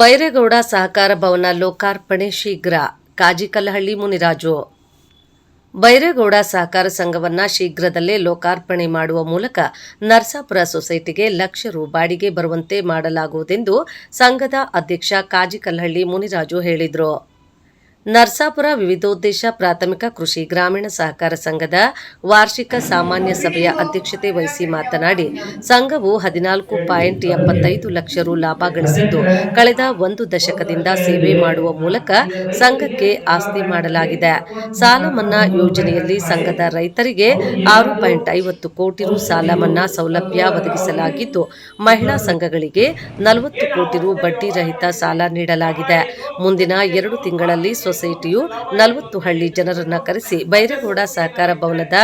ಬೈರೇಗೌಡ ಸಹಕಾರ ಭವನ ಲೋಕಾರ್ಪಣೆ ಶೀಘ್ರ. ಕಾಜಿಕಲ್ಲಹಳ್ಳಿ ಮುನಿರಾಜು. ಬೈರೇಗೌಡ ಸಹಕಾರ ಸಂಘವನ್ನ ಶೀಘ್ರದಲ್ಲೇ ಲೋಕಾರ್ಪಣೆ ಮಾಡುವ ಮೂಲಕ ನರಸಾಪುರ ಸೊಸೈಟಿಗೆ ಲಕ್ಷ ರು ಬಾಡಿಗೆ ಬರುವಂತೆ ಮಾಡಲಾಗುವುದೆಂದು ಸಂಘದ ಅಧ್ಯಕ್ಷ ಕಾಜಿಕಲ್ಲಹಳ್ಳಿ ಮುನಿರಾಜು ಹೇಳಿದರು. ನರಸಾಪುರ ವಿವಿಧೋದ್ದೇಶ ಪ್ರಾಥಮಿಕ ಕೃಷಿ ಗ್ರಾಮೀಣ ಸಹಕಾರ ಸಂಘದ ವಾರ್ಷಿಕ ಸಾಮಾನ್ಯ ಸಭೆಯ ಅಧ್ಯಕ್ಷತೆ ವಹಿಸಿ ಮಾತನಾಡಿ, ಸಂಘವು ಹದಿನಾಲ್ಕು ಪಾಯಿಂಟ್ ಎಪ್ಪತ್ತೈದು ಲಕ್ಷ ರು ಲಾಭ ಗಳಿಸಿದ್ದು, ಕಳೆದ ಒಂದು ದಶಕದಿಂದ ಸೇವೆ ಮಾಡುವ ಮೂಲಕ ಸಂಘಕ್ಕೆ ಆಸ್ತಿ ಮಾಡಲಾಗಿದೆ. ಸಾಲ ಮನ್ನಾ ಯೋಜನೆಯಲ್ಲಿ ಸಂಘದ ರೈತರಿಗೆ ಆರು ಪಾಯಿಂಟ್ ಐವತ್ತು ಕೋಟಿ ರು ಸಾಲ ಮನ್ನಾ ಸೌಲಭ್ಯ ಒದಗಿಸಲಾಗಿದ್ದು, ಮಹಿಳಾ ಸಂಘಗಳಿಗೆ ನಲವತ್ತು ಕೋಟಿ ರು ಬಡ್ಡಿ ರಹಿತ ಸಾಲ ನೀಡಲಾಗಿದೆ. ಮುಂದಿನ ಎರಡು ತಿಂಗಳಲ್ಲಿ ಸೊಸೈಟಿಯು ನಲವತ್ತು ಹಳ್ಳಿ ಜನರನ್ನು ಕರೆಸಿ ಬೈರೇಗೌಡ ಸಹಕಾರ ಭವನದ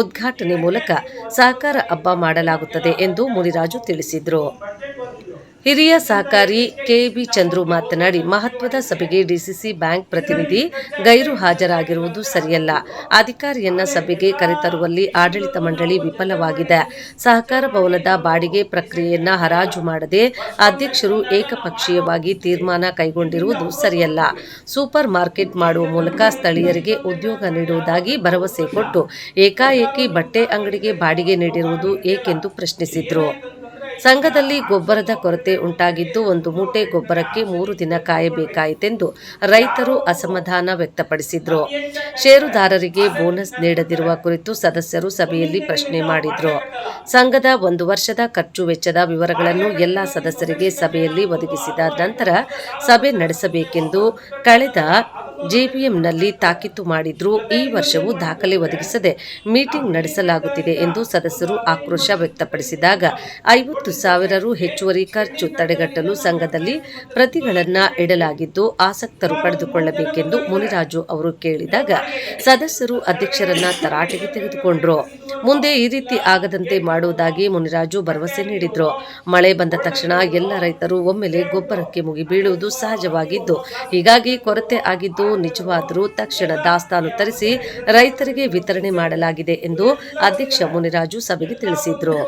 ಉದ್ಘಾಟನೆ ಮೂಲಕ ಸಹಕಾರ ಹಬ್ಬ ಮಾಡಲಾಗುತ್ತದೆ ಎಂದು ಮುನಿರಾಜು ತಿಳಿಸಿದರು. ಹಿರಿಯ ಸಹಕಾರಿ ಕೆಬಿ ಚಂದ್ರು ಮಾತನಾಡಿ, ಮಹತ್ವದ ಸಭೆಗೆ ಡಿಸಿಸಿ ಬ್ಯಾಂಕ್ ಪ್ರತಿನಿಧಿ ಗೈರು ಹಾಜರಾಗಿರುವುದು ಸರಿಯಲ್ಲ. ಅಧಿಕಾರಿಯನ್ನ ಸಭೆಗೆ ಕರೆತರುವಲ್ಲಿ ಆಡಳಿತ ಮಂಡಳಿ ವಿಫಲವಾಗಿದೆ. ಸಹಕಾರ ಭವನದ ಬಾಡಿಗೆ ಪ್ರಕ್ರಿಯೆಯನ್ನ ಹರಾಜು ಮಾಡದೆ ಅಧ್ಯಕ್ಷರು ಏಕಪಕ್ಷೀಯವಾಗಿ ತೀರ್ಮಾನ ಕೈಗೊಂಡಿರುವುದು ಸರಿಯಲ್ಲ. ಸೂಪರ್ ಮಾರ್ಕೆಟ್ ಮಾಡುವ ಮೂಲಕ ಸ್ಥಳೀಯರಿಗೆ ಉದ್ಯೋಗ ನೀಡುವುದಾಗಿ ಭರವಸೆ ಕೊಟ್ಟು ಏಕಾಏಕಿ ಬಟ್ಟೆ ಅಂಗಡಿಗೆ ಬಾಡಿಗೆ ನೀಡಿರುವುದು ಏಕೆಂದು ಪ್ರಶ್ನಿಸಿದರು. ಸಂಘದಲ್ಲಿ ಗೊಬ್ಬರದ ಕೊರತೆ ಉಂಟಾಗಿದ್ದು ಒಂದು ಮೂಟೆ ಗೊಬ್ಬರಕ್ಕೆ ಮೂರು ದಿನ ಕಾಯಬೇಕಾಯಿತೆಂದು ರೈತರು ಅಸಮಾಧಾನ ವ್ಯಕ್ತಪಡಿಸಿದ್ರು. ಷೇರುದಾರರಿಗೆ ಬೋನಸ್ ನೀಡದಿರುವ ಕುರಿತು ಸದಸ್ಯರು ಸಭೆಯಲ್ಲಿ ಪ್ರಶ್ನೆ ಮಾಡಿದ್ರು. ಸಂಘದ ಒಂದು ವರ್ಷದ ಖರ್ಚು ವೆಚ್ಚದ ವಿವರಗಳನ್ನು ಎಲ್ಲ ಸದಸ್ಯರಿಗೆ ಸಭೆಯಲ್ಲಿ ಒದಗಿಸಿದ ನಂತರ ಸಭೆ ನಡೆಸಬೇಕೆಂದು ಕಳೆದ ಜೆಬಿಎಂನಲ್ಲಿ ತಾಕೀತು ಮಾಡಿದ್ರು ಈ ವರ್ಷವೂ ದಾಖಲೆ ಒದಗಿಸದೆ ಮೀಟಿಂಗ್ ನಡೆಸಲಾಗುತ್ತಿದೆ ಎಂದು ಸದಸ್ಯರು ಆಕ್ರೋಶ ವ್ಯಕ್ತಪಡಿಸಿದಾಗ ಐವತ್ತು ಸಾವಿರ ರು ಹೆಚ್ಚುವರಿ ಖರ್ಚು ತಡೆಗಟ್ಟಲು ಸಂಘದಲ್ಲಿ ಪ್ರತಿಗಳನ್ನು ಇಡಲಾಗಿದ್ದು ಆಸಕ್ತರು ಪಡೆದುಕೊಳ್ಳಬೇಕೆಂದು ಮುನಿರಾಜು ಅವರು ಕೇಳಿದಾಗ ಸದಸ್ಯರು ಅಧ್ಯಕ್ಷರನ್ನ ತರಾಟೆಗೆ ತೆಗೆದುಕೊಂಡ್ರು. ಮುಂದೆ ಈ ರೀತಿ ಆಗದಂತೆ ಮಾಡುವುದಾಗಿ ಮುನಿರಾಜು ಭರವಸೆ ನೀಡಿದ್ರು. ಮಳೆ ಬಂದ ತಕ್ಷಣ ಎಲ್ಲ ರೈತರು ಒಮ್ಮೆಲೆ ಗೊಬ್ಬರಕ್ಕೆ ಮುಗಿ ಬೀಳುವುದು ಸಹಜವಾಗಿದ್ದು, ಹೀಗಾಗಿ ಕೊರತೆ ಆಗಿದ್ದು ನಿಜವಾದರೂ ತಕ್ಷಣ ದಾಸ್ತಾನು ತರಿಸಿ ರೈತರಿಗೆ ವಿತರಣೆ ಮಾಡಲಾಗಿದೆ ಎಂದು ಅಧ್ಯಕ್ಷ ಮುನಿರಾಜು ಸಭೆಗೆ ತಿಳಿಸಿದರು.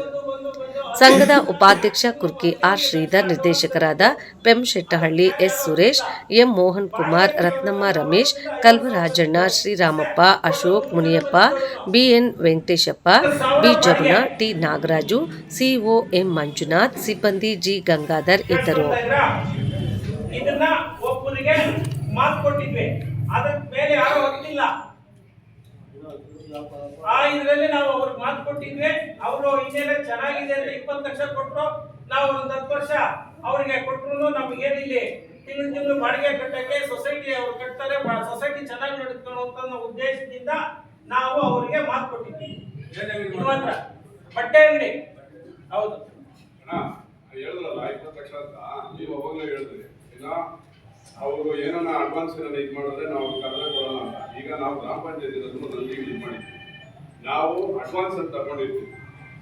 ಸಂಘದ ಉಪಾಧ್ಯಕ್ಷ ಕುರ್ಕಿ ಆರ್ ಶ್ರೀಧರ್, ನಿರ್ದೇಶಕರಾದ Penshettahalli S Suresh, M Mohan Kumar, Ratnamma Ramesh, Kalvarajanna, Sriramappa, Ashok Muniyappa BN Venkateshappa, B Jamuna, T Nagaraju, CEO M Manjunath, ಸಿಬ್ಬಂದಿ ಜಿ ಗಂಗಾಧರ್ ಇದ್ದರು. ಮಾತು ಕೊಟ್ಟಿದ್ವಿ. ಅದಕ್ಕೆ ಮೇಲೆ ಯಾರು ಹೋಗ್ತಿಲ್ಲ ಆ ಇದರಲ್ಲಿ ನಾವು ಅವ್ರಿಗೆ ಮಾತು ಕೊಟ್ಟಿದ್ವಿ. ಅವರು ಇನ್ನೇನೆ ಚೆನ್ನಾಗಿದೆ ಅಂತ ಇಪ್ಪತ್ತು ಲಕ್ಷ ಕೊಟ್ಟರು ನಾವು ಒಂದು ಹತ್ತು ವರ್ಷ ಅವರಿಗೆ ಕೊಟ್ಟರು ನಮ್ಗೆ ಏನಿಲ್ಲಿ ತಿಂಗಳು ತಿಂಗಳು ಬಾಡಿಗೆ ಕಟ್ಟಕ್ಕೆ ಸೊಸೈಟಿ ಅವ್ರು ಕಟ್ತಾರೆ. ಸೊಸೈಟಿ ಚೆನ್ನಾಗಿ ನಡೆದುಕೊಳ್ಳೋ ಅಂತ ಉದ್ದೇಶದಿಂದ ನಾವು ಅವರಿಗೆ ಮಾತು ಕೊಟ್ಟಿದ್ವಿ. ಬಟ್ಟೆ ಅಂಗಡಿ. ಹೌದು. ಹೇಳಿದ್ರಲ್ಲ, ಇಪ್ಪತ್ತು ಲಕ್ಷ ಅಂತ. ನೀವು ಅವಾಗಲೇ ಹೇಳಿದ್ರಿ. ಇನ್ನ ಅವರು ಏನನ್ನ ಅಡ್ವಾನ್ಸ್ ಏನಾರ ಇದು ಮಾಡಿದ್ರೆ ನಾವು ಕರೆದ ಕೊಡೋಣ ಅಂತ. ಈಗ ನಾವು ಗ್ರಾಮ ಪಂಚಾಯತಿ ನಲ್ಲಿ ಇದು ಮಾಡಿದ್ವಿ ನಾವು ಅಡ್ವಾನ್ಸ್ ಅಂತ ತಗೊಂಡಿದ್ವಿ.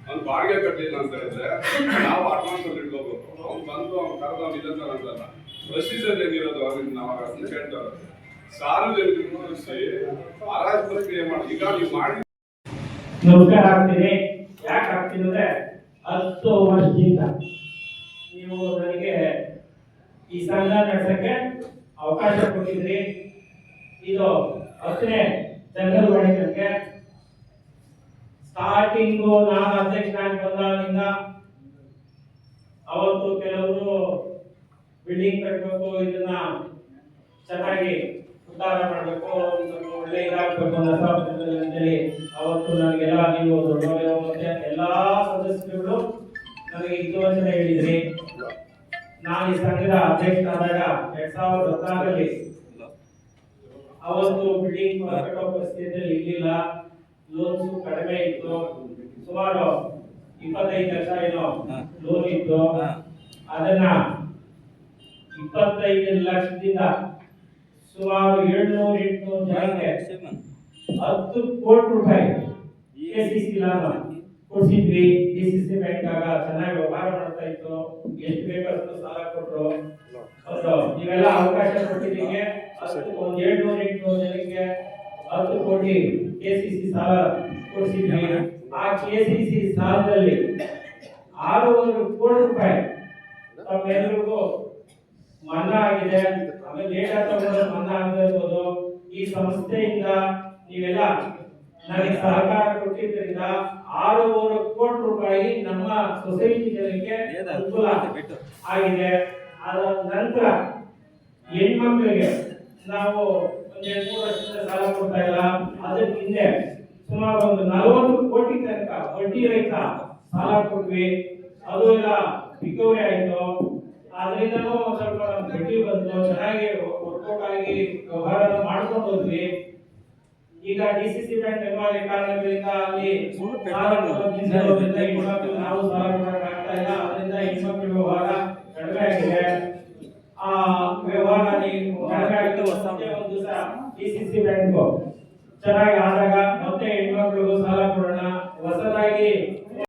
ಅವ್ನು ಬಾಡಿಗೆ ಕಟ್ಟಲಿಲ್ಲ ಅಂತ ಹೇಳಿದ್ರೆ ನಾವು ಅಡ್ವಾನ್ಸ್ ಅಲ್ಲಿ ಇಟ್ಕೋಬೇಕು. ಅವ್ನು ಬಂದು ಅವ್ನು ಕರೆದು ಅವ್ನು ಇದಂತ ಅಂತಲ್ಲ ಪ್ರೊಸೀಜರ್ ಏನಿರೋದು ಅವ್ರಿಗೆ ನಾವು ಅದನ್ನ ಕೇಳ್ತಾರೆ ಸಾರ್ವಜನಿಕರು ಹರಾಜು ಪ್ರಕ್ರಿಯೆ ಮಾಡಿ. ಈಗ ನೀವು ಮಾಡಿ ನಮಸ್ಕಾರ ಆಗ್ತೀನಿ ಯಾಕೆ ಆಗ್ತೀನಿ ಅಂದ್ರೆ ಹತ್ತು ವರ್ಷದಿಂದ ನೀವು ನನಗೆ ಈ ಸಂಘ ನಡೆಸಕ್ಕೆ ಅವಕಾಶ ಕೊಟ್ಟಿದ್ರಿ. ಇದು ಹತ್ತನೇ ಜನರಲ್ ಮಾಡಿದ್ದಕ್ಕೆ ಸ್ಟಾರ್ಟಿಂಗು ನಾನು ಅಧ್ಯಕ್ಷನಾಗಿ ಬಂದಾಗಿಂದ ಅವತ್ತು ಕೆಲವರು ಬಿಲ್ಡಿಂಗ್ ಕಟ್ಟಬೇಕು ಇದನ್ನ ಚೆನ್ನಾಗಿ ಉದ್ಧಾರ ಮಾಡಬೇಕು ಒಳ್ಳೆ ಇದಾಗಬೇಕು ಅಂತ ಅಂತೇಳಿ ಅವತ್ತು ನನಗೆಲ್ಲ ನೀವು ದೊಡ್ಡವರು ಮತ್ತೆ ಎಲ್ಲಾ ಸದಸ್ಯರುಗಳು ನನಗೆ ಅಂತ ಹೇಳಿದ್ರಿ. ನಾನು ಈ ಸಂಘದ ಅಧ್ಯಕ್ಷನಾದಾಗ ಎರಡ್ ಸಾವಿರದ ಹತ್ತಾರಲ್ಲಿ ಅವತ್ತು ಬಿಲ್ಡಿಂಗ್ ಕಟ್ಟೋ ಪರಿಸ್ಥಿತಿಯಲ್ಲಿ ಇರಲಿಲ್ಲ. ಲೋನ್ಸ್ ಕಡಿಮೆ ಇತ್ತು. ಸುಮಾರು ಇಪ್ಪತ್ತೈದು ಲಕ್ಷ ಏನೋ ಲೋನ್ ಇತ್ತು. ಅದನ್ನ ಇಪ್ಪತ್ತೈದು ಲಕ್ಷದಿಂದ ಸುಮಾರು ಏಳ್ನೂರ ಎಂಟುನೂರು ಜನಕ್ಕೆ ಹತ್ತು ಕೋಟಿ ರೂಪಾಯಿ ಲಾಭ ಕೊಡ್ಸಿದ್ವಿ ಸಿ ಬ್ಯಾಂಕ್ ಆಗ ಚೆನ್ನಾಗಿ ವ್ಯವಹಾರ ಮಾಡ್ತಾ ಇತ್ತು, ಎಷ್ಟು ಬೇಕಷ್ಟು ಸಾಲ ಕೊಟ್ಟರು ಹೌದು, ನೀವೆಲ್ಲ ಅವಕಾಶ ಕೊಟ್ಟಿದ್ದೀನಿ ಹತ್ತು ಎರಡು ಏಳ್ನೂರ ಎಂಟುನೂರು ಜನಕ್ಕೆ ಹತ್ತು ಕೋಟಿ ಕೆ ಸಿ ಸಿ ಸಾಲ ಕೊಡಿಸಿದ್ವಿ. ಆ ಕೆ ಸಿ ಸಿ ಸಾಲದಲ್ಲಿ ಆರೂವರೆ ಕೋಟಿ ರೂಪಾಯಿ ತಮ್ಮೆಲ್ಲರಿಗೂ ಮನ್ನಾ ಆಗಿದೆ. ಆಮೇಲೆ ಲೇಟ್ ಆಗ್ತಾ ಮನ್ನಾ ಆಗದೆ ಇರ್ಬೋದು. ಈ ಸಂಸ್ಥೆಯಿಂದ ನೀವೆಲ್ಲ ನನಗೆ ಸಹಕಾರ ಕೊಟ್ಟಿದ್ದರಿಂದ ಆರೂವರೆ ಕೋಟಿ ರೂಪಾಯಿ ನಮ್ಮ ಸೊಸೈಟಿ ಜನಕ್ಕೆ ಅನುಕೂಲ ಆಗಿದೆ. ಅದರ ನಂತರ ಹೆಣ್ಮಕ್ಳಿಗೆ ನಾವು ಒಂದು ಎರಡು ಮೂರು ವರ್ಷದಿಂದ ಸಾಲ ಕೊಡ್ತಾ ಇಲ್ಲ. ಅದಕ್ಕೆ ಹಿಂದೆ ಸುಮಾರು ಒಂದು ನಲವತ್ತು ಕೋಟಿ ತನಕ ಬಡ್ಡಿ ರಹಿತ ಸಾಲ ಕೊಟ್ವಿ. ಅದು ಎಲ್ಲ ರಿಕವರಿ ಆಯಿತು. ಅದರಿಂದನೂ ಸ್ವಲ್ಪ ಬಡ್ಡಿ ಬಂತು ಚೆನ್ನಾಗಿ ವರ್ಕೌಟ್ ಆಗಿ ವ್ಯವಹಾರ ಮಾಡ್ಕೊಂಡು ಹೋದ್ವಿ. ಈಗ ಡಿಸಿಸಿ ಬ್ಯಾಂಕ್ ನಿರ್ವಹಣೆ ಕಾರಣಗಳಿಂದ ಅಲ್ಲಿ ನಾವು ಸಾಲ ಕೊಡಕ್ಕಾಗ್ತಾ ಇಲ್ಲ. ಅದರಿಂದ ಇನ್ಸಂಟಿ ವ್ಯವಹಾರ ಕಡಿಮೆ ಆಗಿದೆ. ಆ ವ್ಯವಹಾರ ಕಡಿಮೆ ಆಗಿತ್ತು. ಒಂದು ಸಹ ಡಿಸಿಸಿ ಬ್ಯಾಂಕ್ ಚೆನ್ನಾಗಿ ಆದಾಗ